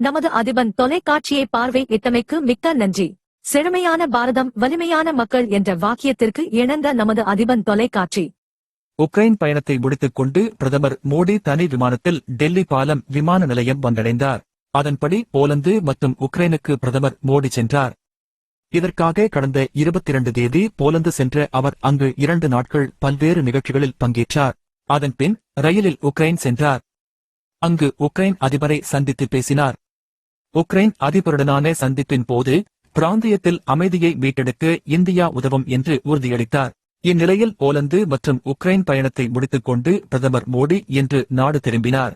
நமது அதிபன் தொலைக்காட்சியை பார்வை இட்டமைக்கு மிக்க நன்றி. செழுமையான பாரதம் வலிமையான மக்கள் என்ற வாக்கியத்திற்கு இணங்க நமது அதிபன் தொலைக்காட்சி. உக்ரைன் பயணத்தை முடித்துக் கொண்டு பிரதமர் மோடி தனி விமானத்தில் டெல்லி பாலம் விமான நிலையம் வந்தடைந்தார். அதன்படி போலந்து மற்றும் உக்ரைனுக்கு பிரதமர் மோடி சென்றார். இதற்காக கடந்த இருபத்தி இரண்டு தேதி போலந்து சென்ற அவர் அங்கு இரண்டு நாட்கள் பல்வேறு நிகழ்ச்சிகளில் பங்கேற்றார். அதன்பின் ரயிலில் உக்ரைன் சென்றார். அங்கு உக்ரைன் அதிபரை சந்தித்து பேசினார். உக்ரைன் அதிபருடனான சந்திப்பின் போது பிராந்தியத்தில் அமைதியை மீட்டெடுக்க இந்தியா உதவும் என்று உறுதியளித்தார். இந்நிலையில் போலந்து மற்றும் உக்ரைன் பயணத்தை முடித்துக் கொண்டு பிரதமர் மோடி இன்று நாடு திரும்பினார்.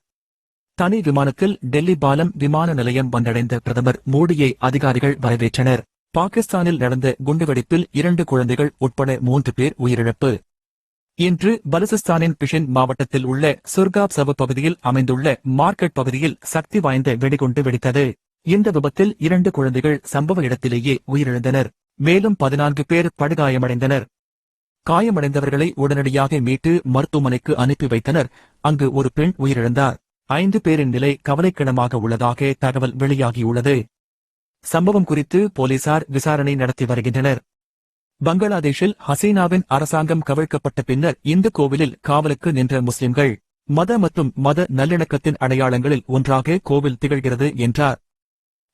தனி விமானத்தில் டெல்லி பாலம் விமான நிலையம் வந்தடைந்த பிரதமர் மோடியை அதிகாரிகள் வரவேற்றனர். பாகிஸ்தானில் நடந்த குண்டுவெடிப்பில் இரண்டு குழந்தைகள் உட்பட மூன்று பேர் உயிரிழப்பு. இன்று பலுசிஸ்தானின் பிஷின் மாவட்டத்தில் உள்ள சுர்காப் சவு பகுதியில் அமைந்துள்ள மார்க்கெட் பகுதியில் சக்தி வாய்ந்த வெடிகுண்டு வெடித்தது. இந்த விபத்தில் இரண்டு குழந்தைகள் சம்பவ இடத்திலேயே உயிரிழந்தனர். மேலும் பதினான்கு பேர் படுகாயமடைந்தனர். காயமடைந்தவர்களை உடனடியாக மீட்டு மருத்துவமனைக்கு அனுப்பி வைத்தனர். அங்கு ஒரு பெண் உயிரிழந்தார். ஐந்து பேரின் நிலை கவலைக்கிடமாக உள்ளதாக தகவல் வெளியாகியுள்ளது. சம்பவம் குறித்து போலீசார் விசாரணை நடத்தி வருகின்றனர். பங்களாதேஷில் ஹசீனாவின் அரசாங்கம் கவிழ்க்கப்பட்ட பின்னர் இந்து கோவிலில் காவலுக்கு நின்ற முஸ்லிம்கள் மத மற்றும் மத நல்லிணக்கத்தின் அடையாளங்களில் ஒன்றாக கோவில் திகழ்கிறது என்றார்.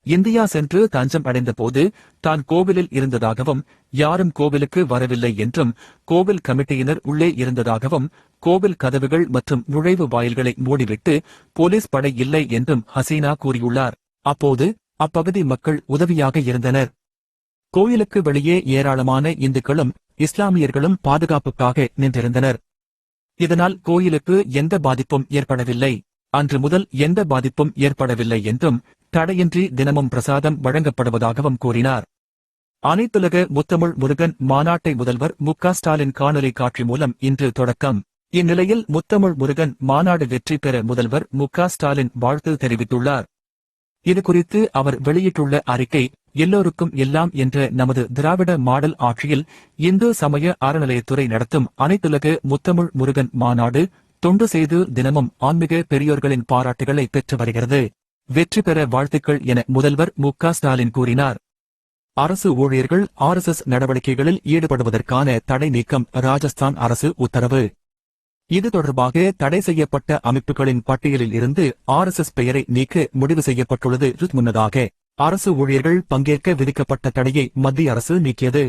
இந்தியா சென்று தஞ்சம் அடைந்தபோது தான் கோவிலில் இருந்ததாகவும் யாரும் கோவிலுக்கு வரவில்லை என்றும் கோவில் கமிட்டியினர் உள்ளே இருந்ததாகவும் கோவில் கதவுகள் மற்றும் நுழைவு வாயில்களை மூடிவிட்டு போலீஸ் படை இல்லை என்றும் ஹசீனா கூறியுள்ளார். அப்போது அப்பகுதி மக்கள் உதவியாக இருந்தனர். கோயிலுக்கு வெளியே ஏராளமான இந்துக்களும் இஸ்லாமியர்களும் பாதுகாப்புக்காக நின்றிருந்தனர். இதனால் கோயிலுக்கு எந்த பாதிப்பும் ஏற்படவில்லை. அன்று முதல் எந்த பாதிப்பும் ஏற்படவில்லை என்றும் தடையின்றி தினமும் பிரசாதம் வழங்கப்படுவதாகவும் கூறினார். அனைத்துலக முத்தமிழ் முருகன் மாநாட்டை முதல்வர் மு ஸ்டாலின் காணொலி காட்சி மூலம் இன்று தொடக்கம். இந்நிலையில் முத்தமிழ் முருகன் மாநாடு வெற்றி பெற முதல்வர் மு ஸ்டாலின் வாழ்த்து தெரிவித்துள்ளார். இதுகுறித்து அவர் வெளியிட்டுள்ள அறிக்கை எல்லோருக்கும் எல்லாம் என்ற நமது திராவிட மாடல் ஆட்சியில் இந்து சமய அறநிலையத்துறை நடத்தும் அனைத்துலக முத்தமிழ் முருகன் மாநாடு தொண்டு செய்து தினமும் ஆன்மீக பெரியோர்களின் பாராட்டுகளை பெற்று வருகிறது. வெற்றி பெற வாழ்த்துக்கள் என முதல்வர் மு க ஸ்டாலின் கூறினார். அரசு ஊழியர்கள் ஆர்எஸ்எஸ் நடவடிக்கைகளில் ஈடுபடுவதற்கான தடை நீக்கம் ராஜஸ்தான் அரசு உத்தரவு. இது தொடர்பாக தடை செய்யப்பட்ட அமைப்புகளின் பட்டியலில் இருந்து ஆர்எஸ்எஸ் பெயரை நீக்க முடிவு செய்யப்பட்டுள்ளது. முன்னதாக அரசு ஊழியர்கள் பங்கேற்க விதிக்கப்பட்ட தடையை மத்திய அரசு நீக்கியது.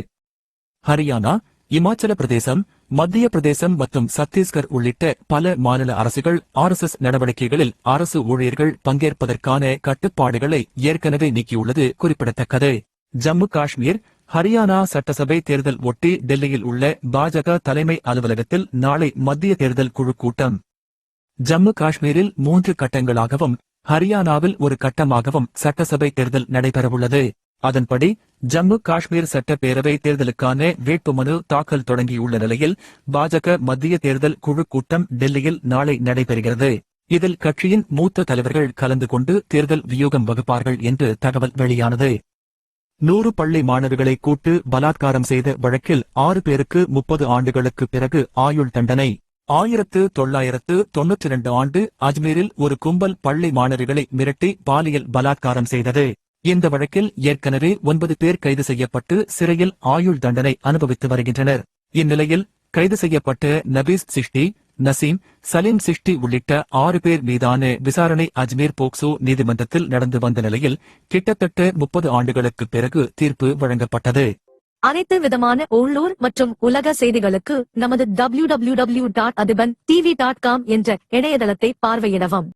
ஹரியானா இமாச்சல பிரதேசம் மத்திய பிரதேசம் மற்றும் சத்தீஸ்கர் உள்ளிட்ட பல மாநில அரசுகள் ஆர்எஸ்எஸ் நடவடிக்கைகளில் அரசு ஊழியர்கள் பங்கேற்பதற்கான கட்டுப்பாடுகளை ஏற்கனவே நீக்கியுள்ளது குறிப்பிடத்தக்கது. ஜம்மு காஷ்மீர் ஹரியானா சட்டசபை தேர்தல் ஒட்டி டெல்லியில் உள்ள பாஜக தலைமை அலுவலகத்தில் நாளை மத்திய தேர்தல் குழு கூட்டம். ஜம்மு காஷ்மீரில் மூன்று கட்டங்களாகவும் ஹரியானாவில் ஒரு கட்டமாகவும் சட்டசபை தேர்தல் நடைபெறவுள்ளது. அதன்படி ஜம்மு காஷ்மீர் சட்டப்பேரவை தேர்தலுக்கான வேட்புமனு தாக்கல் தொடங்கியுள்ள நிலையில் பாஜக மத்திய தேர்தல் குழு கூட்டம் டெல்லியில் நாளை நடைபெறுகிறது. இதில் கட்சியின் மூத்த தலைவர்கள் கலந்து கொண்டு தேர்தல் வியூகம் வகுப்பார்கள் என்று தகவல் வெளியானது. நூறு பள்ளி மாணவிகளை கூட்டு பலாத்காரம் செய்த வழக்கில் ஆறு பேருக்கு முப்பது ஆண்டுகளுக்கு பிறகு ஆயுள் தண்டனை. ஆயிரத்து தொள்ளாயிரத்து தொன்னூற்றி இரண்டு ஆண்டு அஜ்மீரில் ஒரு கும்பல் பள்ளி மாணவிகளை மிரட்டி பாலியல் பலாத்காரம் செய்தது. இந்த வழக்கில் ஏற்கனவே ஒன்பது பேர் கைது செய்யப்பட்டு சிறையில் ஆயுள் தண்டனை அனுபவித்து வருகின்றனர். இந்நிலையில் கைது செய்யப்பட்ட நபீஸ் சிஷ்டி நசீம் சலீம் சிஷ்டி உள்ளிட்ட ஆறு பேர் மீதான விசாரணை அஜ்மீர் போக்சோ நீதிமன்றத்தில் நடந்து வந்த நிலையில் கிட்டத்தட்ட முப்பது ஆண்டுகளுக்கு பிறகு தீர்ப்பு வழங்கப்பட்டது. அனைத்து விதமான உள்ளூர் மற்றும் உலக செய்திகளுக்கு நமது W W W dot Athiban TV dot com என்ற இணையதளத்தை பார்வையிடவும்.